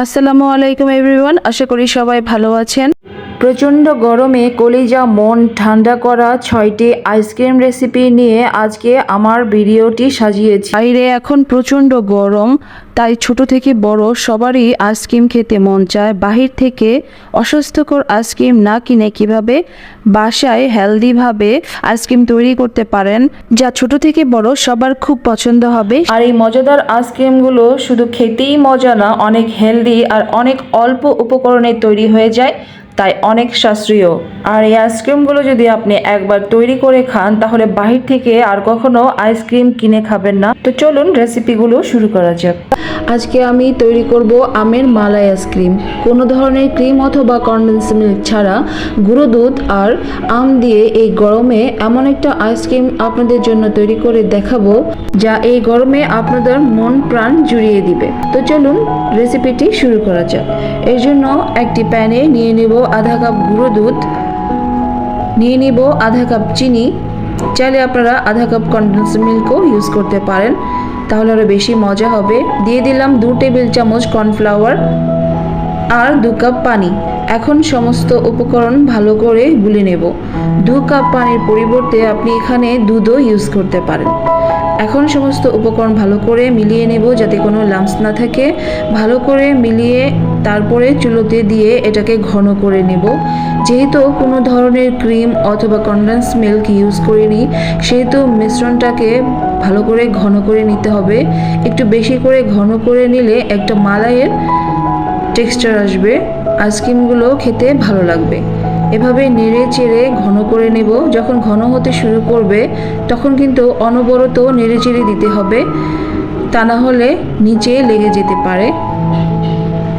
আসসালামু আলাইকুম এভরিওয়ান আশা করি সবাই ভালো আছেন। প্রচণ্ড গরমে কলিজা মন ঠান্ডা করা ছয়টি আইসক্রিম রেসিপি নিয়ে আজকে আমার ভিডিওটি সাজিয়েছি। বাইরে এখন প্রচণ্ড গরম তাই ছোট থেকে বড় সবারই আইসক্রিম খেতে মন চায়। বাহির থেকে অস্বাস্থ্যকর আইসক্রিম না কিনে কীভাবে বাসায় হেলদিভাবে আইসক্রিম তৈরি করতে পারেন যা ছোট থেকে বড় সবার খুব পছন্দ হবে। আর এই মজাদার আইসক্রিমগুলো শুধু খেতেই মজা না অনেক হেলদি আর অনেক অল্প উপকরণে তৈরি হয়ে যায়। তাই অনেক সাশ্রয়ীয় আর এই আইসক্রিমগুলো যদি আপনি একবার তৈরি করে খান, তাহলে বাহির থেকে আর কখনো আইসক্রিম কিনে খাবেন না। তো চলুন রেসিপিগুলো শুরু করা যাক। আজকে আমি তৈরি করব আমের মালাই আইসক্রিম। কোনো ধরনের ক্রিম অথবা কন্ডেন্স মিল্ক ছাড়া গুঁড়ো দুধ আর আম দিয়ে এই গরমে এমন একটা আইসক্রিম আপনাদের জন্য তৈরি করে দেখাবো, যা এই গরমে আপনাদের মন প্রাণ জুড়িয়ে দিবে। তো চলুন রেসিপিটি শুরু করা যাক। এর জন্য একটি প্যানে নিয়ে নেব আধা কাপ গুঁড়ো দুধ, নিয়ে নেব আধা কাপ চিনি চাইলে আপনারা আধা কাপ কন্ডেন্স মিল্কও ইউজ করতে পারেন। তাহলে আরও বেশি মজা হবে। দিয়ে দিলাম দু টেবিল চামচ কর্নফ্লাওয়ার আর দু কাপ পানি। এখন সমস্ত উপকরণ ভালো করে গুলে নেব। দু কাপ পানির পরিবর্তে আপনি এখানে দুধও ইউজ করতে পারেন। এখন সমস্ত উপকরণ ভালো করে মিলিয়ে নেব যাতে কোনো লাম্পস না থাকে। ভালো করে মিলিয়ে তারপরে চুলোতে দিয়ে এটাকে ঘন করে নেব। যেহেতু কোনো ধরনের ক্রিম অথবা কন্ডেন্স মিল্ক ইউজ করিনি, সেহেতু মিশ্রণটাকে ভালো করে ঘন করে নিতে হবে। একটু বেশি করে ঘন করে নিলে একটা মালাইয়ের টেক্সচার আসবে। আইসক্রিমগুলো খেতে ভালো লাগবে। এভাবে নেড়ে চেড়ে ঘন করে নেব। যখন ঘন হতে শুরু করবে, তখন কিন্তু অনবরত নেড়ে চেড়ে দিতে হবে। তা না হলে নিচে লেগে যেতে পারে।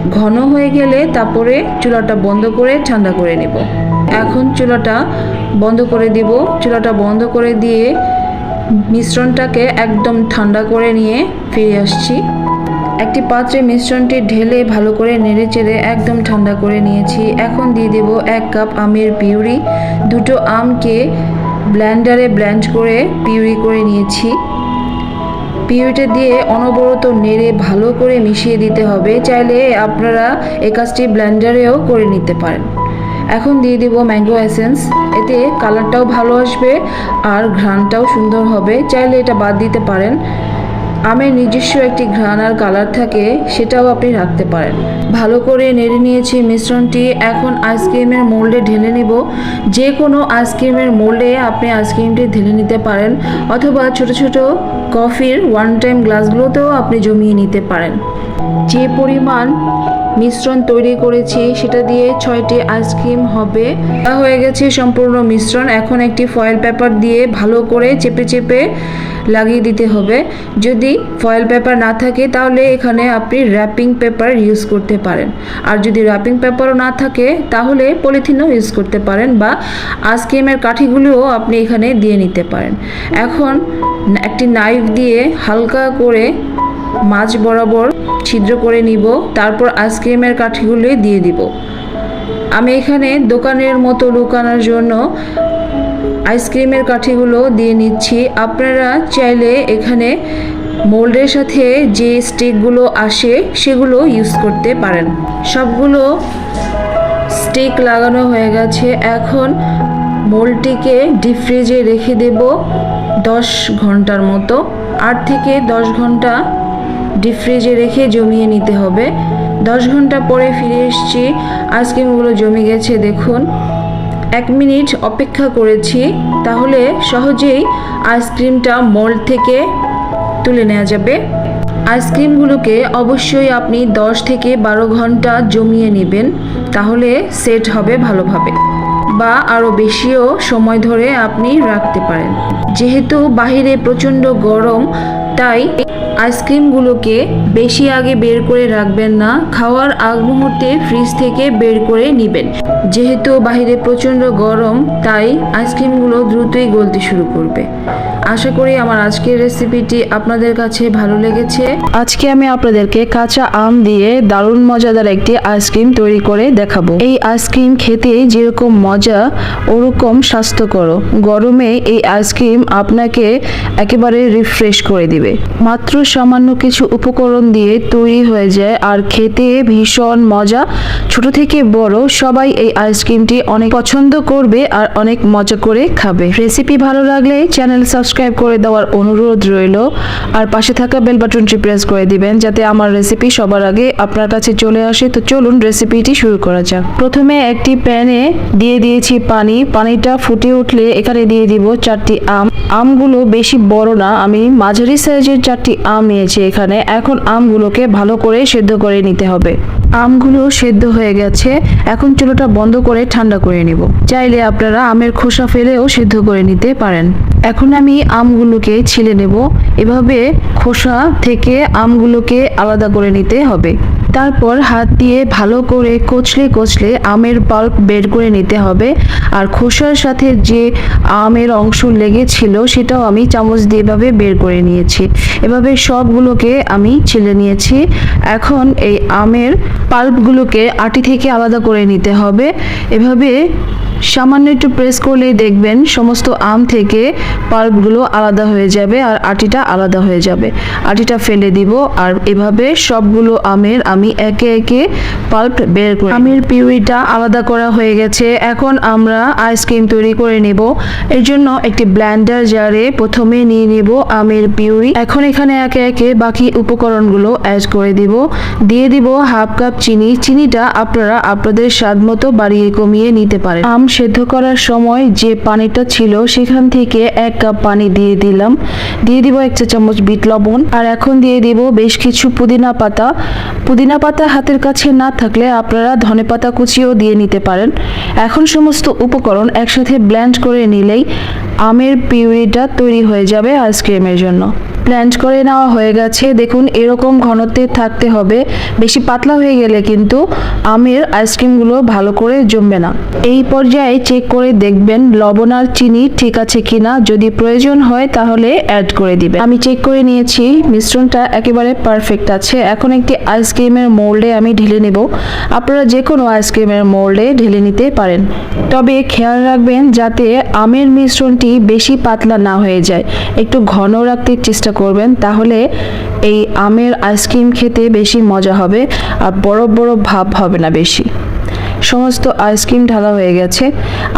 ঘন হয়ে গেলে তারপরে চুলাটা বন্ধ করে ঠান্ডা করে নেব। এখন চুলাটা বন্ধ করে দিব। চুলাটা বন্ধ করে দিয়ে মিশ্রণটাকে একদম ঠান্ডা করে নিয়ে ফিরে আসছি। একটি পাত্রে মিশ্রণটি ঢেলে ভালো করে নেড়ে চেড়ে একদম ঠান্ডা করে নিয়েছি। এখন দিয়ে দেব এক কাপ আমের পিউরি। দুটো আমকে ব্ল্যান্ডারে ব্ল্যান্ড করে পিউরি করে নিয়েছি। পিউরিটা দিয়ে অনবরত নেড়ে ভালো করে মিশিয়ে দিতে হবে। চাইলে আপনারা এ কাজটি ব্ল্যান্ডারেও করে নিতে পারেন। এখন দিয়ে দিব ম্যাঙ্গো এসেন্স। এতে কালারটাও ভালো আসবে আর ঘ্রাণটাও সুন্দর হবে। চাইলে এটা বাদ দিতে পারেন। আমের নিজস্ব একটি ঘ্রানার কালার থাকে, সেটাও আপনি রাখতে পারেন। ভালো করে নেড়ে নিয়েছি মিশ্রণটি। এখন আইসক্রিমের মোল্ডে ঢেলে নিব। যে কোনো আইসক্রিমের মোল্ডে আপনি আইসক্রিমটি ঢেলে নিতে পারেন, অথবা ছোট ছোট কফির ওয়ান টাইম গ্লাসগুলোতেও আপনি জমিয়ে নিতে পারেন। যে পরিমাণ মিশ্রণ তৈরি করেছি। সেটা দিয়ে ছয়টি আইসক্রিম হবে। হয়ে গেছে সম্পূর্ণ মিশ্রণ। এখন একটি ফয়েল পেপার দিয়ে ভালো করে চেপে চেপে লাগিয়ে দিতে হবে। যদি ফয়েল পেপার না থাকে, তাহলে এখানে আপনি র্যাপিং পেপার ইউজ করতে পারেন। আর যদি র্যাপিং পেপারও না থাকে, তাহলে পলিথিনও ইউজ করতে পারেন বা আইসক্রিমের কাঠিগুলিও আপনি এখানে দিয়ে নিতে পারেন। এখন একটি নাইফ দিয়ে হালকা করে মাছ বরাবর ছিদ্র করে নিব, তারপর আইসক্রিমের কাঠিগুলি দিয়ে দিব। আমি এখানে দোকানের মতো লুকানোর জন্য আইসক্রিমের কাঠিগুলো দিয়ে নিচ্ছি। আপনারা চাইলে এখানে মোল্ডের সাথে যে স্টিকগুলো আসে, সেগুলো ইউজ করতে পারেন। সবগুলো স্টিক লাগানো হয়ে গেছে। এখন মোল্ডটিকে ডিপ ফ্রিজে রেখে দেব দশ ঘণ্টার মতো। আট থেকে দশ ঘণ্টা ডিপ ফ্রিজে রেখে জমিয়ে নিতে হবে। দশ ঘণ্টা পরে ফিরে এসেছি। আইসক্রিমগুলো জমে গেছে, দেখুন। এক মিনিট অপেক্ষা করেছি। তাহলে সহজেই আইসক্রিমটা মোল্ড থেকে তুলে নেওয়া যাবে। আইসক্রিমগুলোকে অবশ্যই আপনি দশ থেকে বারো ঘণ্টা জমিয়ে নেবেন। তাহলে সেট হবে ভালোভাবে। বা আরও বেশিও সময় ধরে আপনি রাখতে পারেন। যেহেতু বাহিরে প্রচণ্ড গরম, তাই আইসক্রিমগুলোকে বেশি আগে বের করে রাখবেন না, খাওয়ার আগ মুহূর্তে ফ্রিজ থেকে বের করে নেবেন। যেহেতু বাহিরে প্রচণ্ড গরম, তাই আইসক্রিমগুলো দ্রুতই গলতে শুরু করবে। আশা করি আমার আজকের রেসিপিটি আপনাদের কাছে ভালো লেগেছে। আজকে আমি আপনাদেরকে কাঁচা আম দিয়ে দারুণ মজাদার একটি আইসক্রিম তৈরি করে দেখাবো। এই আইসক্রিম খেতে যেরকম মজা, ওরকম স্বাস্থ্যকর। গরমে এই আইসক্রিম আপনাকে একেবারে রিফ্রেশ করে দিবে। মাত্র সামান্য কিছু উপকরণ দিয়ে তৈরি হয়ে যায় আর খেতে ভীষণ মজা। ছোট থেকে বড় সবাই এই আইসক্রিমটি অনেক পছন্দ করবে আর অনেক মজা করে খাবে। রেসিপি ভালো লাগলে চ্যানেল সাবস্ক্রাইব করে দেওয়ার অনুরোধ রইল। আর পাশে থাকা বেল বাটনটি প্রেস করে দিবেন যাতে আমার রেসিপি সবার আগে আপনার কাছে চলে আসে। তো চলুন রেসিপিটি শুরু করা যাক। প্রথমে একটি প্যানে দিয়ে দিয়েছি পানি। পানিটা ফুটে উঠলে এখানে দিয়ে দিব চারটি আম। আমগুলো বেশি বড় না, আমি মাঝারি সাইজের চারটি আম নিয়েছি এখানে। এখন আমগুলোকে ভালো করে সেদ্ধ করে নিতে হবে। আমগুলো সেদ্ধ হয়ে গেছে। এখন চুলোটা বন্ধ করে ঠান্ডা করে নিব। চাইলে আপনারা আমের খোসা ফেলেও সেদ্ধ করে নিতে পারেন। এখন আমি আমগুলোকে ছিলে নেব এভাবে খোসা থেকে আমগুলোকে আলাদা করে নিতে হবে। তারপর হাত দিয়ে ভালো করে কচলে কচলে আমের পাল্প বের করে নিতে হবে। আর খোসার সাথে যে আমের অংশ লেগেছিল সেটাও আমি চামচ দিয়ে এভাবে বের করে নিয়েছি। এভাবে সবগুলোকে আমি ছেলে নিয়েছি। এখন এই আমের পাল্পগুলোকে আটি থেকে আলাদা করে নিতে হবে। এভাবে সামান্য একটু প্রেস করলেই দেখবেন সমস্ত আম থেকে পাল্পগুলো আলাদা হয়ে যাবে আর আটিটা আলাদা হয়ে যাবে। আটিটা ফেলে দিব আর এভাবে সবগুলো আমের আমি একে একে পাল্প বের করি আমের পিউরিটা আলাদা করা হয়ে গেছে। এখন আমরা আইসক্রিম তৈরি করে নেব। এর জন্য একটি ব্ল্যান্ডার জারে প্রথমে নিয়ে নেব আমের পিউরি। এখন এখানে একে একে বাকি উপকরণগুলো অ্যাড করে দিব। দিয়ে দিব হাফ কাপ চিনি। চিনিটা আপনারা আপনাদের স্বাদ মতো বাড়িয়ে কমিয়ে নিতে পারেন। আম সেদ্ধ করার সময় যে পানিটা ছিল সেখান থেকে এক কাপ পানি দিয়ে দিলাম। দিয়ে দিব এক চা চামচ বিট লবণ আর এখন দিয়ে দেব বেশ কিছু পুদিনা পাতা। পুদিনা পাতা হাতের কাছে না থাকলে আপনারা ধনে পাতা কুচিও দিয়ে নিতে পারেন। এখন সমস্ত উপকরণ একসাথে ব্ল্যান্ড করে নিলেই আমের পিউরিটা তৈরি হয়ে যাবে আইসক্রিমের জন্য। ব্লেন্ড করে নেওয়া হয়ে গেছে। দেখুন, এরকম ঘনত্বে থাকতে হবে। বেশি পাতলা হয়ে গেলে কিন্তু আমের আইসক্রিমগুলো ভালো করে জমবে না। এই পর্যায়ে চেক করে দেখবেন লবণ আর চিনি ঠিক আছে কিনা। যদি প্রয়োজন হয় তাহলে অ্যাড করে দিবেন। আমি চেক করে নিয়েছি, মিশ্রণটা একেবারে পারফেক্ট আছে। এখন একটি আইসক্রিমের মোল্ডে আমি ঢেলে নেব। আপনারা যে কোনো আইসক্রিমের মোল্ডে ঢেলে নিতে পারেন। তবে খেয়াল রাখবেন যাতে আমের মিশ্রণটি বেশি পাতলা না হয়ে যায়। একটু ঘন রাখতে চেষ্টা করবেন, তাহলে এই আমের আইসক্রিম খেতে বেশি মজা হবে আর বড় বড় ভাব হবে না বেশি। সমস্ত আইসক্রিম ঢালা হয়ে গেছে।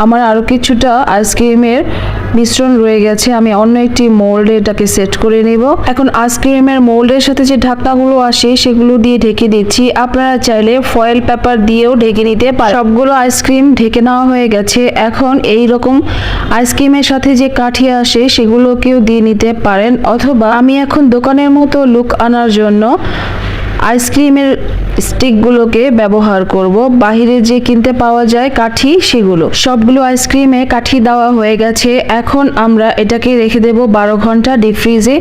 আমার আরও কিছুটা আইসক্রিমের মিশ্রণ রয়ে গেছে, আমি অন্য একটি মোল্ডে এটাকে সেট করে নেব। এখন আইসক্রিমের মোল্ডের সাথে যে ঢাকনাগুলো আসে, সেগুলো দিয়ে ঢেকে দিচ্ছি। আপনারা চাইলে ফয়েল পেপার দিয়েও ঢেকে নিতে পারেন। সবগুলো আইসক্রিম ঢেকে নেওয়া হয়ে গেছে। এখন এই রকম আইসক্রিমের সাথে যে কাঠি আসে, সেগুলোকেও দিয়ে নিতে পারেন। অথবা আমি এখন দোকানের মতো লুক আনার জন্য আইসক্রিমের স্টিকগুলোকে ব্যবহার করব। বাহিরে যে কিনতে পাওয়া যায় কাঠি, সেগুলো। সবগুলো আইসক্রিমে কাঠি দেওয়া হয়ে গেছে। এখন আমরা এটাকে রেখে দেব বারো ঘণ্টা ডিপ ফ্রিজে।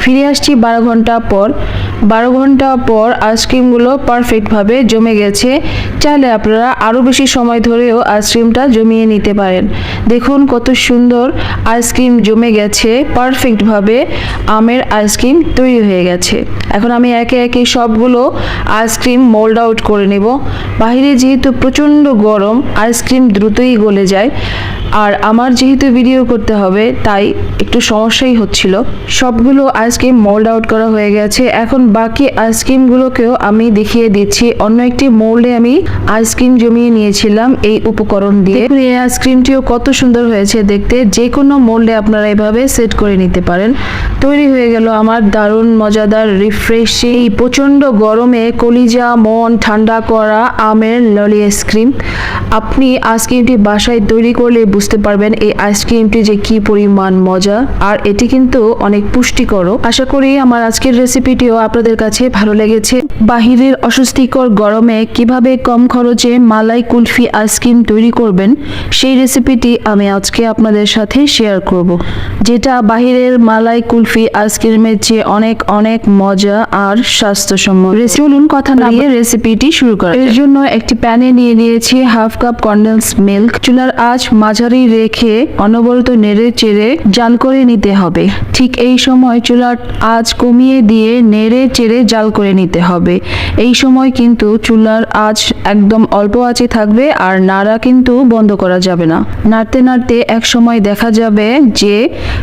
ফিরে আসছি বারো ঘণ্টা পর। বারো ঘণ্টা পর আইসক্রিমগুলো পারফেক্টভাবে জমে গেছে। চাইলে আপনারা আরও বেশি সময় ধরেও আইসক্রিমটা জমিয়ে নিতে পারেন। দেখুন কত সুন্দর আইসক্রিম জমে গেছে। পারফেক্টভাবে আমের আইসক্রিম তৈরি হয়ে গেছে। এখন আমি একে একে সবগুলো আইসক্রিম মোল্ড আউট করে নেব। বাইরে যেহেতু প্রচণ্ড গরম আইসক্রিম দ্রুতই গলে যায়। আর আমার যেহেতু ভিডিও করতে হবে, তাই একটু সমস্যাই হচ্ছিল। সবগুলো আইসক্রিম মোল্ড আউট করা হয়ে গেছে। এখন বাকি আইসক্রিমগুলোকেও আমি দেখিয়ে দিচ্ছি। অন্য একটি মোল্ডে আমি আইসক্রিম জমিয়ে নিয়েছিলাম এই উপকরণ দিয়ে। এই আইসক্রিমটিও কত সুন্দর হয়েছে দেখতে। যে কোনো মোল্ডে আপনারা এভাবে সেট করে নিতে পারেন। তৈরি হয়ে গেল আমার দারুণ, মজাদার রিফ্রেশিং এই প্রচণ্ড গরমে কলিজা, মন, ঠান্ডা করা আমের ললি আইসক্রিম আপনি আইসক্রিমটি বাসায় তৈরি করলে বুঝতে পারবেন এই আইসক্রিমটি যে কি পরিমাণ মজা। আর এটি কিন্তু অনেক পুষ্টিকরও। আশা করি আমার আজকের রেসিপিটিও আপনাদের কাছে ভালো লেগেছে। বাহিরের অস্বস্তিকর গরমে কীভাবে কম খরচে মালাই কুলফি আইসক্রিম তৈরি করবেন, সেই রেসিপিটি আমি আজকে আপনাদের সাথে শেয়ার করব। যেটা বাহিরের মালাই কুলফি আইসক্রিমের চেয়ে অনেক অনেক মজা আর স্বাস্থ্যসম্মত। চলুন কথা না রেসিপিটি শুরু করা এর জন্য একটি প্যানে নিয়ে নিয়েছি হাফ কাপ কন্ডেন্স মিল্ক চুলার আঁচ মাঝারি মাঝারি রেখে অনবরত নেড়ে চেড়ে জাল করে নিতে হবে। ঠিক এই সময় চুলার আঁচ কমিয়ে দিয়ে নেড়ে চেড়ে জাল করে নিতে হবে। এই সময় কিন্তু চুলার আঁচ একদম অল্প আঁচে থাকবে আর নাড়া কিন্তু বন্ধ করা যাবে না। নাড়তে নাড়তে এক সময় দেখা যাবে যে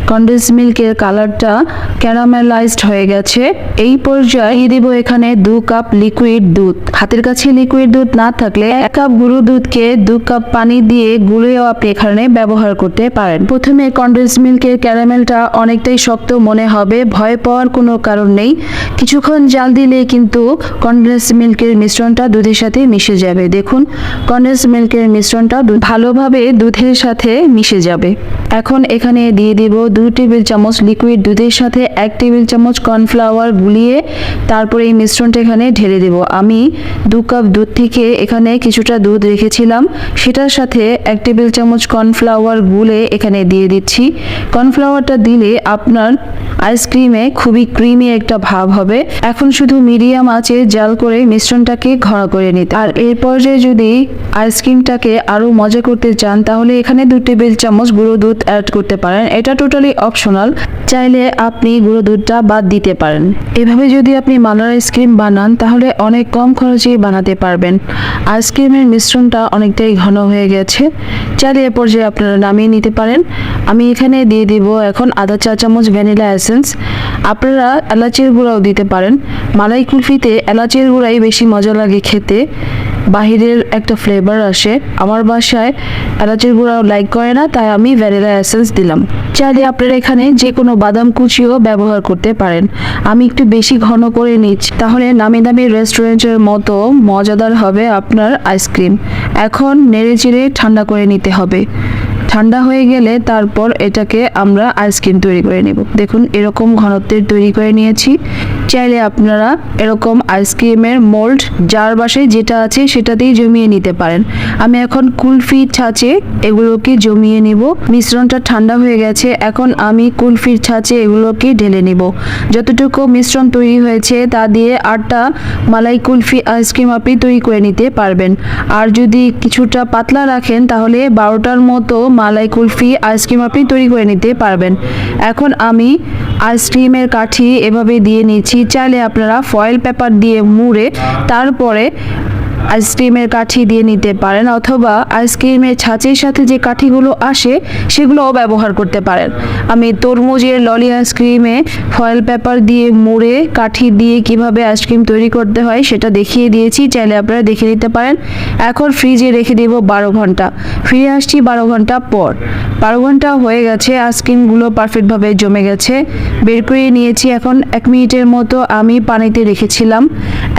কন্ডেন্স মিল্কের কালারটা ক্যারামেলাইজড হয়ে গেছে। এই পর্যায়ে দিব এখানে দু কাপ লিকুইড দুধ। হাতের কাছে লিকুইড দুধ না থাকলে এক কাপ গুঁড়ো দুধকে দু কাপ পানি দিয়ে গুলিয়েও আপনি এখানে ব্যবহার করতে পারেন। প্রথমে কন্ডেন্স মিল্কের ক্যারামেলটা অনেকটাই শক্ত মনে হবে, ভয় পাওয়ার কোনো কারণ নেই। কিছুক্ষণ জাল দিলে কিন্তু কন্ডেন্স মিল্কের মিশ্রণটা দুধের সাথে মিশে যাবে। দেখুন কন্ডেন্স মিল্কের মিশ্রণটা ভালোভাবে দুধের সাথে মিশে যাবে। এখন এখানে দিয়ে দিব দু টেবিল চামচ লিকুইড দুধের সাথে এক টেবিল চামচ কর্নফ্লাওয়ার গুলিয়ে তারপরে এই মিশ্রণটা এখানে ঢেলে দেব। আমি দু কাপ দুধ থেকে এখানে কিছুটা দুধ রেখেছিলাম। সেটার সাথে এক টেবিল চামচ কর্নফ্লাওয়ার গুলে এখানে দিয়ে দিচ্ছি। কর্নফ্লাওয়ারটা দিলে আপনার আইসক্রিমে খুবই ক্রিমি একটা ভাব হবে। এখন শুধু মিডিয়াম আঁচে জাল করে মিশ্রণটাকে ঘন করে নিতে আর এর পর্যায়ে যদি আইসক্রিমটাকে আরও মজা করতে চান, তাহলে এখানে দু টেবিল চামচ গুঁড়ো দুধ অ্যাড করতে পারেন, এটা টোটালি অপশনাল চাইলে আপনি গুঁড়ো দুধটা বাদ দিতে পারেন। এভাবে যদি আপনি মালার আইসক্রিম বানান, তাহলে অনেক কম খরচেই বানাতে পারবেন। আইসক্রিমের মিশ্রণটা অনেকটাই ঘন হয়ে গেছে। চাইলে এ পর্যায়ে আপনারা নামিয়ে নিতে পারেন। আমি এখানে দিয়ে দিব এখন আধা চা চামচ ভ্যানিলা এসেন্স। আপনারা এলাচের গুঁড়াও দিতে পারেন। মালাই কুলফিতে এলাচের গুঁড়াই বেশি মজা লাগে খেতে। বাহিরের একটা ফ্লেভার আসে। আমার বাসায় এলাচের গুঁড়াও লাইক করে না, তাই আমি ভ্যানিলা এসেন্স দিলাম। চাইলে আপনারা এখানে যে কোনো বাদাম কুচিও ব্যবহার করতে পারেন। আমি একটু বেশি ঘন করে নিচ্ছি, তাহলে নামি দামি রেস্টুরেন্টের মতো মজাদার হবে আপনার আইসক্রিম এখন নেড়ে চেড়ে ঠান্ডা করে নিতে হবে। ঠান্ডা হয়ে গেলে তারপর এটাকে আমরা আইসক্রিম তৈরি করে নেব। দেখুন, এরকম ঘনত্বের তৈরি করে নিয়েছি। চাইলে আপনারা এরকম আইসক্রিমের মোল্ড যার বাসায় যেটা আছে সেটাতেই জমিয়ে নিতে পারেন। আমি এখন কুলফি ছাঁচে এগুলোকে জমিয়ে নিব। মিশ্রণটা ঠান্ডা হয়ে গেছে। এখন আমি কুলফির ছাঁচে এগুলোকে ঢেলে নিব। যতটুকু মিশ্রণ তৈরি হয়েছে তা দিয়ে আটটা মালাই কুলফি আইসক্রিম আপনি তৈরি করে নিতে পারবেন। আর যদি কিছুটা পাতলা রাখেন তাহলে বারোটার মতো মালাই কুলফি আইসক্রিম আপনি তৈরি করে নিতে পারবেন। এখন আমি আইসক্রিমের কাঠি এভাবে দিয়ে নিচ্ছি চাইলে আপনারা ফয়েল পেপার দিয়ে মুড়ে তারপরে আইসক্রিমের কাঠি দিয়ে নিতে পারেন অথবা আইসক্রিমের ছাঁচের সাথে যে কাঠিগুলো আসে, সেগুলোও ব্যবহার করতে পারেন। আমি তরমুজের ললি আইসক্রিমে ফয়েল পেপার দিয়ে মুড়ে কাঠি দিয়ে কীভাবে আইসক্রিম তৈরি করতে হয় সেটা দেখিয়ে দিয়েছি, চাইলে আপনারা দেখে নিতে পারেন। এখন ফ্রিজে রেখে দেব বারো ঘণ্টা। ফিরে আসছি বারো ঘণ্টা পর। বারো ঘণ্টা হয়ে গেছে, আইসক্রিমগুলো পারফেক্টভাবে জমে গেছে। বের করে নিয়েছি এখন এক মিনিটের মতো আমি পানিতে রেখেছিলাম।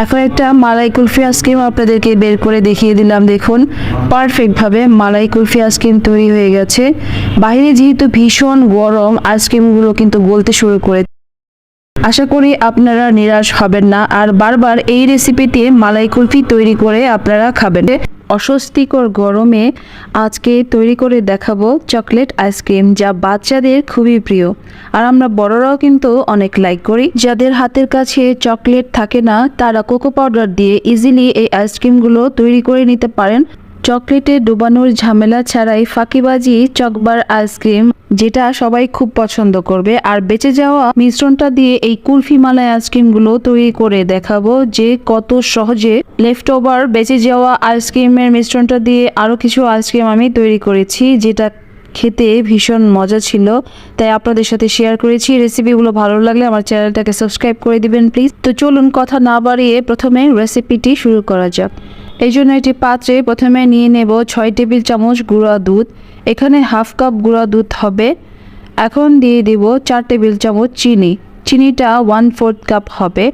এখন একটা মালাই কুলফি আইসক্রিম আপনাদেরকে বের করে দেখিয়ে দিলাম, দেখুন পারফেক্টভাবে মালাই কুলফি আইসক্রিম তৈরি হয়ে গেছে। বাইরে যেহেতু ভীষণ গরম, আইসক্রিমগুলো কিন্তু গলতে শুরু করে আশা করি আপনারা নিরাশ হবেন না। আর বারবার এই রেসিপিতে মালাই কুলফি তৈরি করে আপনারা খাবেন। অস্বস্তিকর গরমে আজকে তৈরি করে দেখাবো চকলেট আইসক্রিম, যা বাচ্চাদের খুবই প্রিয়। আর আমরা বড়রাও কিন্তু অনেক লাইক করি। যাদের হাতের কাছে চকলেট থাকে না, তারা কোকো পাউডার দিয়ে ইজিলি এই আইসক্রিমগুলো তৈরি করে নিতে পারেন। চকলেটে ডোবানোর ঝামেলা ছাড়াই ফাঁকিবাজি, চকবার আইসক্রিম, যেটা সবাই খুব পছন্দ করবে। আর বেঁচে যাওয়া মিশ্রণটা দিয়ে এই কুলফি মালাই আইসক্রিমগুলো তৈরি করে দেখাবো যে কত সহজে লেফট ওভার বেঁচে যাওয়া আইসক্রিমের মিশ্রণটা দিয়ে আরও কিছু আইসক্রিম আমি তৈরি করেছি, যেটা খেতে ভীষণ মজা ছিল। তাই আপনাদের সাথে শেয়ার করেছি। রেসিপিগুলো ভালো লাগলে আমার চ্যানেলটাকে সাবস্ক্রাইব করে দিবেন প্লিজ তো চলুন কথা না বাড়িয়ে প্রথমে রেসিপিটি শুরু করা যাক। এই জন্য একটি পাত্রে প্রথমে নিয়ে নেব ছয় টেবিল চামচ গুঁড়া দুধ। এখানে হাফ কাপ গুঁড়া দুধ হবে। এখন দিয়ে দেব চার টেবিল চামচ চিনি। চিনিটা ওয়ান ফোর্থ কাপ হবে।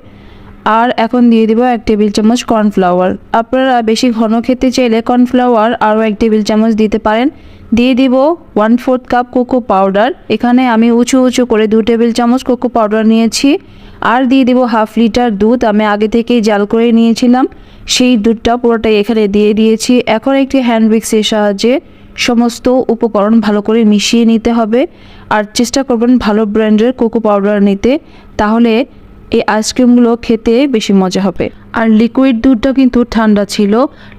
আর এখন দিয়ে দেব এক টেবিল চামচ কর্নফ্লাওয়ার আপনারা বেশি ঘন খেতে চাইলে কর্নফ্লাওয়ার আরও এক টেবিল চামচ দিতে পারেন। দিয়ে দিব one fourth cup cocoa powder এখানে আমি উঁচু উঁচু করে দু টেবিল চামচ কোকো পাউডার নিয়েছি। আর দিয়ে দিব হাফ লিটার দুধ। আমি আগে থেকেই জাল করে নিয়েছিলাম। সেই দুধটা পুরোটাই এখানে দিয়ে দিয়েছি। এখন একটি হ্যান্ড মিক্সের সাহায্যে সমস্ত উপকরণ ভালো করে মিশিয়ে নিতে হবে। আর চেষ্টা করবেন ভালো ব্র্যান্ডের কোকো পাউডার নিতে। তাহলে এই আইসক্রিমগুলো খেতে বেশি মজা হবে। আর লিকুইড দুধটা কিন্তু ঠান্ডা ছিল।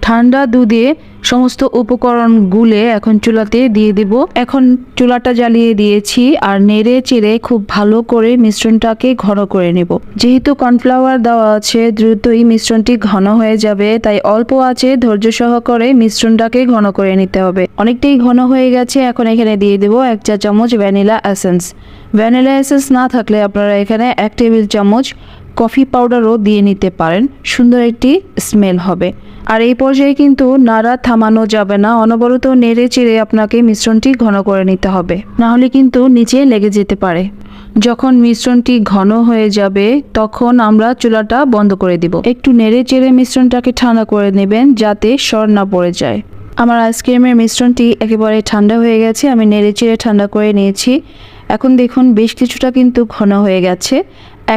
ঠান্ডা দুধে সমস্ত উপকরণ গুলে এখন চুলাতে দিয়ে দিব। এখন চুলাটা জ্বালিয়ে দিয়েছি আর নেড়ে চেড়ে খুব ভালো করে মিশ্রণটাকে ঘন করে নেব। যেহেতু কর্নফ্লাওয়ার দেওয়া আছে, দ্রুতই মিশ্রণটি ঘন হয়ে যাবে, তাই অল্প আছে ধৈর্য সহকারে মিশ্রণটাকে ঘন করে নিতে হবে। অনেকটাই ঘন হয়ে গেছে, এখন এখানে দিয়ে দেব এক চা চামচ ভ্যানিলা এসেন্স। ভ্যানিলা এসেন্স না থাকলে আপনারা এখানে এক টেবিল চামচ কফি পাউডারও দিয়ে নিতে পারেন। সুন্দর একটি স্মেল হবে। আর এই পর্যায়ে কিন্তু নাড়া থামানো যাবে না। অনবরত নেড়ে চেড়ে আপনাকে মিশ্রণটি ঘন করে নিতে হবে। না হলে কিন্তু নিচে লেগে যেতে পারে। যখন মিশ্রণটি ঘন হয়ে যাবে, তখন আমরা চুলাটা বন্ধ করে দিব। একটু নেড়ে চেড়ে মিশ্রণটাকে ঠান্ডা করে নেবেন যাতে সর না পড়ে যায়। আমার আইসক্রিমের মিশ্রণটি একেবারে ঠান্ডা হয়ে গেছে। আমি নেড়ে চেড়ে ঠান্ডা করে নিয়েছি। এখন দেখুন বেশ কিছুটা কিন্তু ঘন হয়ে গেছে।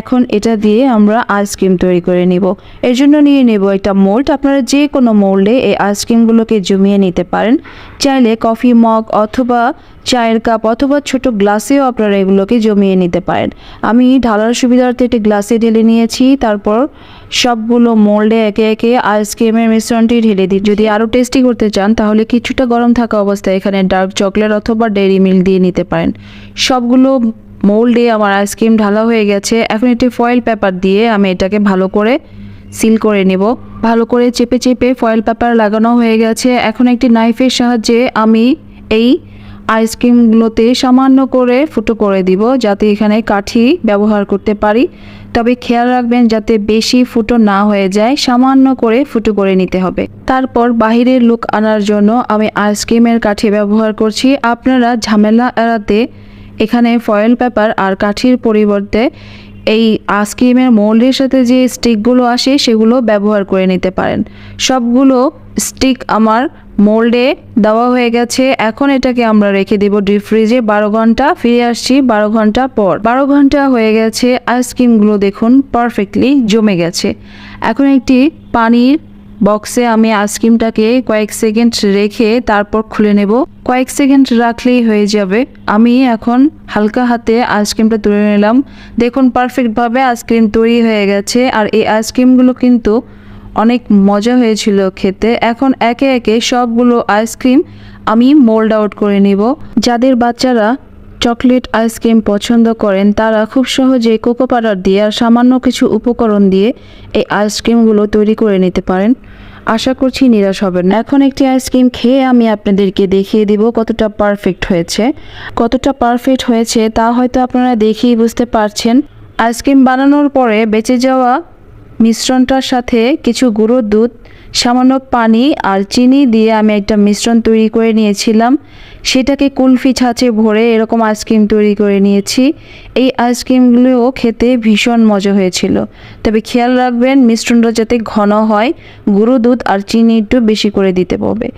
এখন এটা দিয়ে আমরা আইসক্রিম তৈরি করে নিব। এর জন্য নিয়ে নেব একটা মোল্ড আপনারা যে কোনো মোল্ডে এই আইসক্রিমগুলোকে জমিয়ে নিতে পারেন। চাইলে কফি মগ অথবা চায়ের কাপ অথবা ছোট গ্লাসেও আপনারা এগুলোকে জমিয়ে নিতে পারেন। আমি ঢালার সুবিধার্থে একটি গ্লাসে ঢেলে নিয়েছি। তারপর সবগুলো মোল্ডে একে একে আইসক্রিমের মিশ্রণটি ঢেলে দিন। যদি আরও টেস্টি করতে চান, তাহলে কিছুটা গরম থাকা অবস্থায় এখানে ডার্ক চকলেট অথবা ডেরি মিল্ক দিয়ে নিতে পারেন। সবগুলো মোল্ডে আমার আইসক্রিম ঢালা হয়ে গেছে। এখন একটি ফয়েল পেপার দিয়ে আমি এটাকে ভালো করে সিল করে নেব। ভালো করে চেপে চেপে ফয়েল পেপার লাগানো হয়ে গেছে। এখন একটি নাইফের সাহায্যে আমি এই আইসক্রিমগুলোতে সামান্য করে ফুটো করে দিব, যাতে এখানে কাঠি ব্যবহার করতে পারি। তবে খেয়াল রাখবেন যাতে বেশি ফুটো না হয়ে যায়, সামান্য করে ফুটো করে নিতে হবে। তারপর বাহিরের লুক আনার জন্য আমি আইসক্রিমের কাঠি ব্যবহার করছি। আপনারা ঝামেলা এড়াতে এখানে ফয়েল পেপার আর কাঠির পরিবর্তে এই আইসক্রিমের মোল্ডের সাথে যে স্টিকগুলো আসে, সেগুলো ব্যবহার করে নিতে পারেন। সবগুলো স্টিক আমার মোল্ডে দেওয়া হয়ে গেছে। এখন এটাকে আমরা রেখে দিব ডিপ ফ্রিজে বারো ঘণ্টা ফিরে আসছি, বারো ঘণ্টা পর। বারো ঘণ্টা হয়ে গেছে আইসক্রিমগুলো দেখুন পারফেক্টলি জমে গেছে। এখন একটি পানির বক্সে আমি আইসক্রিমটাকে কয়েক সেকেন্ড রেখে তারপর খুলে নেব। কয়েক সেকেন্ড রাখলেই হয়ে যাবে। আমি এখন হালকা হাতে আইসক্রিমটা তুলে নিলাম। দেখুন পারফেক্টভাবে আইসক্রিম তৈরি হয়ে গেছে। আর এই আইসক্রিমগুলো কিন্তু অনেক মজা হয়েছিল খেতে। এখন একে একে সবগুলো আইসক্রিম আমি মোল্ড আউট করে নিব। যাদের বাচ্চারা চকলেট আইসক্রিম পছন্দ করেন, তারা খুব সহজে কোকো পাউডার দিয়ে আর সামান্য কিছু উপকরণ দিয়ে এই আইসক্রিমগুলো তৈরি করে নিতে পারেন। আশা করছি নিরাশ হবেন না। এখন একটি আইসক্রিম খেয়ে আমি আপনাদেরকে দেখিয়ে দিব কতটা পারফেক্ট হয়েছে। কতটা পারফেক্ট হয়েছে তা হয়তো আপনারা দেখেই বুঝতে পারছেন। আইসক্রিম বানানোর পরে বেঁচে যাওয়া মিশ্রণটার সাথে কিছু গুঁড়ো দুধ, সামান্য পানি আর চিনি দিয়ে আমি একটা মিশ্রণ তৈরি করে নিয়েছিলাম। সেটাকে কুলফি ছাঁচে ভরে এরকম আইসক্রিম তৈরি করে নিয়েছি। এই আইসক্রিমগুলোও খেতে ভীষণ মজা হয়েছিল। তবে খেয়াল রাখবেন, মিশ্রণটা যাতে ঘন হয়, গুঁড়ো দুধ আর চিনি একটু বেশি করে দিতে হবে।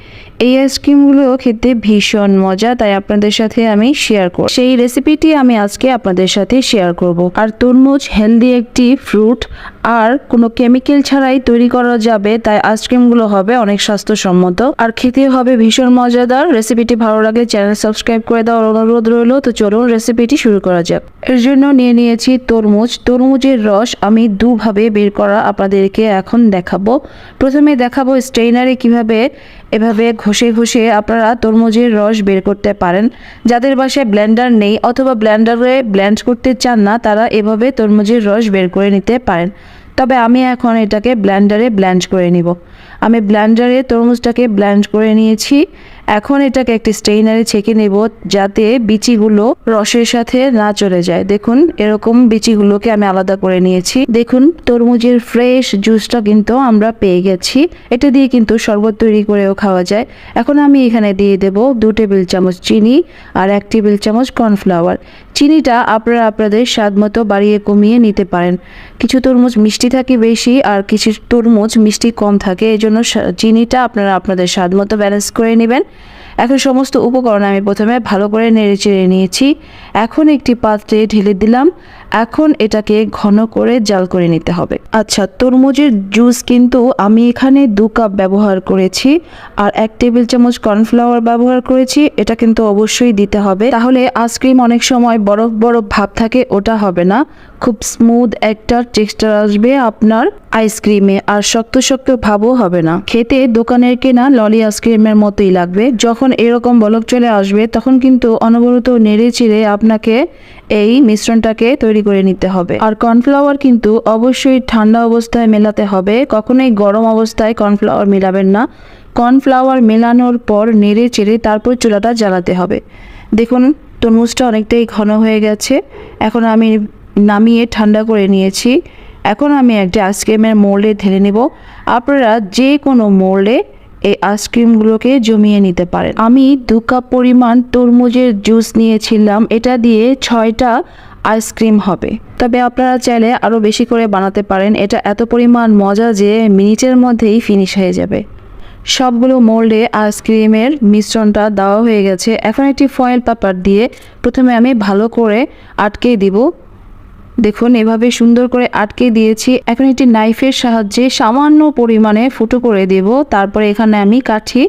এই আইসক্রিমগুলোও খেতে ভীষণ মজা, তাই আপনাদের সাথে আমি শেয়ার করব। সেই রেসিপিটি আমি আজকে আপনাদের সাথে শেয়ার করব। আর তরমুজ হেলদি একটি ফ্রুট আর কোনো কেমিক্যাল ছাড়াই তৈরি করা যাবে, তাই আইসক্রিমগুলো হবে অনেক স্বাস্থ্যসম্মত। আর খেতে হবে ভীষণ মজাদার রেসিপিটি ভালো লাগলে চ্যানেল সাবস্ক্রাইব করে দেওয়ার অনুরোধ রইল, তো চলুন রেসিপিটি শুরু করা যাক। এর জন্য নিয়ে নিয়েছি তরমুজ। তরমুজের রস আমি দুভাবে বের করা আপনাদেরকে এখন দেখাবো। প্রথমে দেখাবো স্ট্রেইনারে কীভাবে এভাবে ঘষে ঘষে আপনারা তরমুজের রস বের করতে পারেন। যাদের বাসায় ব্লেন্ডার নেই অথবা ব্লেন্ডারে ব্লেন্ড করতে চান না, তারা এভাবে তরমুজের রস বের করে নিতে পারেন। তবে আমি এখন এটাকে ব্ল্যান্ডারে ব্ল্যান্ড করে নিব। আমি ব্ল্যান্ডারে তরমুজটাকে ব্ল্যান্ড করে নিয়েছি। এখন এটাকে একটি স্টেইনারে ছেঁকে নেব যাতে বিচিগুলো রসের সাথে না চলে যায়। দেখুন, এরকম বিচিগুলোকে আমি আলাদা করে নিয়েছি। দেখুন, তরমুজের ফ্রেশ জুসটা কিন্তু আমরা পেয়ে গেছি। এটা দিয়ে কিন্তু শরবত তৈরি করেও খাওয়া যায়। এখন আমি এখানে দিয়ে দেব দু টেবিল চামচ চিনি আর এক টেবিল চামচ কর্নফ্লাওয়ার। চিনিটা আপনারা আপনাদের স্বাদ মতো বাড়িয়ে কমিয়ে নিতে পারেন। কিছু তরমুজ মিষ্টি থাকে বেশি আর কিছু তরমুজ মিষ্টি কম থাকে এই জন্য সা- চিনিটা আপনারা আপনাদের স্বাদ মতো ব্যালেন্স করে নেবেন। এখন সমস্ত উপকরণ আমি প্রথমে ভালো করে নেড়ে চেড়ে নিয়েছি। এখন একটি পাত্রে ঢেলে দিলাম। এখন এটাকে ঘন করে জাল করে নিতে হবে। আচ্ছা তরমুজের জুস কিন্তু আমি এখানে দু কাপ ব্যবহার করেছি আর এক টেবিল চামচ কর্নফ্লাওয়ার ব্যবহার করেছি, এটা কিন্তু অবশ্যই দিতে হবে। তাহলে আইসক্রিম অনেক সময় বরফ বরফ ভাব থাকে, ওটা হবে না। খুব স্মুথ একটা টেক্সচার আসবে আপনার আইসক্রিমে আর শক্ত শক্ত ভাবও হবে না। খেতে দোকানের কেনা ললি আইসক্রিমের মতোই লাগবে। যখন এরকম বলক চলে আসবে, তখন কিন্তু অনবরত নেড়ে চিড়ে আপনাকে এই মিশ্রণটাকে তৈরি করে নিতে হবে। আর কর্নফ্লাওয়ার কিন্তু অবশ্যই ঠান্ডা অবস্থায় মেলাতে হবে। কখনোই গরম অবস্থায় কর্নফ্লাওয়ার মেলাবেন না। কর্নফ্লাওয়ার মেলানোর পর নেড়ে চেড়ে তারপর চুলাটা জ্বালাতে হবে। দেখুন, তরমুজটা অনেকটাই ঘন হয়ে গেছে। এখন আমি নামিয়ে ঠান্ডা করে নিয়েছি। এখন আমি একটা আইসক্রিমের মোল্ডে ঢেলে নেব। আপনারা যে কোনো মোল্ডে এই আইসক্রিমগুলোকে জমিয়ে নিতে পারেন। আমি দু কাপ পরিমাণ তরমুজের জুস নিয়েছিলাম। এটা দিয়ে ছয়টা আইসক্রিম হবে। তবে আপনারা চাইলে আরও বেশি করে বানাতে পারেন। এটা এত পরিমাণ মজা যে মিনিটের মধ্যেই ফিনিশ হয়ে যাবে। সবগুলো মোল্ডে আইসক্রিমের মিশ্রণটা দেওয়া হয়ে গেছে। এখন একটি ফয়েল পেপার দিয়ে প্রথমে আমি ভালো করে আটকে দিব। দেখুন, এভাবে সুন্দর করে আটকে দিয়েছি। এখন একটি নাইফের সাহায্যে সামান্য পরিমাণে ফুটো করে দেব। তারপরে এখানে আমি কাঠি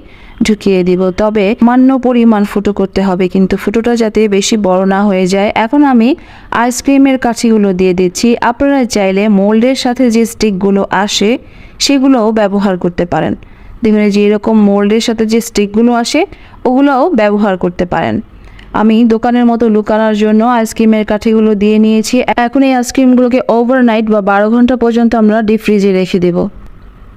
ঢুকিয়ে দিব। তবে মান্য পরিমাণ ফুটো করতে হবে, কিন্তু ফুটোটা যাতে বেশি বড় না হয়ে যায়। এখন আমি আইসক্রিমের কাঠিগুলো দিয়ে দিচ্ছি। আপনারা চাইলে মোল্ডের সাথে যে স্টিকগুলো আসে, সেগুলোও ব্যবহার করতে পারেন। দেখুন যে এরকম মোল্ডের সাথে যে স্টিকগুলো আসে, ওগুলোও ব্যবহার করতে পারেন। আমি দোকানের মতো লুকানোর জন্য আইসক্রিমের কাঠিগুলো দিয়ে নিয়েছি। এখন এই আইসক্রিমগুলোকে ওভারনাইট বা বারো ঘণ্টা পর্যন্ত আমরা ডিপ ফ্রিজে রেখে দেব।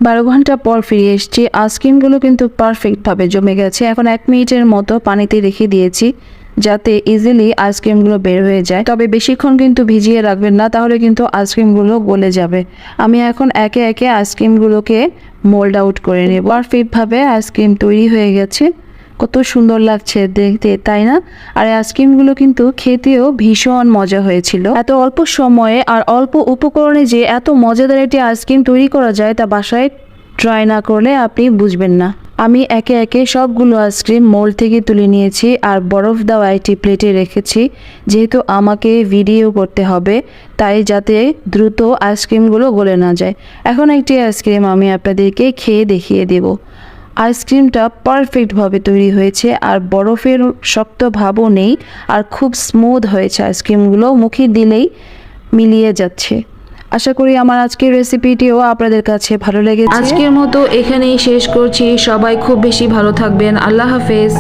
বারো ঘণ্টা পর ফিরে এসেছি। আইসক্রিমগুলো কিন্তু পারফেক্টভাবে জমে গেছে। এখন এক মিনিটের মতো পানিতে রেখে দিয়েছি যাতে ইজিলি আইসক্রিমগুলো বের হয়ে যায়। তবে বেশিক্ষণ কিন্তু ভিজিয়ে রাখবেন না, তাহলে কিন্তু আইসক্রিমগুলো গলে যাবে। আমি এখন একে একে আইসক্রিমগুলোকে মোল্ড আউট করে নেব। পারফেক্টভাবে আইসক্রিম তৈরি হয়ে গেছে। কত সুন্দর লাগছে দেখতে, তাই না? আর আইসক্রিমগুলো কিন্তু খেতেও ভীষণ মজা হয়েছিল। এত অল্প সময়ে আর অল্প উপকরণে যে এত মজাদার একটি আইসক্রিম তৈরি করা যায় তা বাসায় ট্রাই না করলে আপনি বুঝবেন না। আমি একে একে সবগুলো আইসক্রিম মোল্ড থেকে তুলে নিয়েছি আর বরফ দেওয়া একটি প্লেটে রেখেছি। যেহেতু আমাকে ভিডিও করতে হবে, তাই যাতে দ্রুত আইসক্রিমগুলো গলে না যায়। এখন একটি আইসক্রিম আমি আপনাদেরকে খেয়ে দেখিয়ে দেবো। আইসক্রিমটা পারফেক্টভাবে তৈরি হয়েছে আর বরফের শক্ত ভাবও নেই আর খুব স্মুথ হয়েছে। আইসক্রিমগুলো মুখে দিলেই মিলিয়ে যাচ্ছে। আশা করি আমার আজকের রেসিপিটিও আপনাদের কাছে ভালো লেগেছে। আজকের মতো এখানেই শেষ করছি। সবাই খুব বেশি ভালো থাকবেন। আল্লাহ হাফেজ।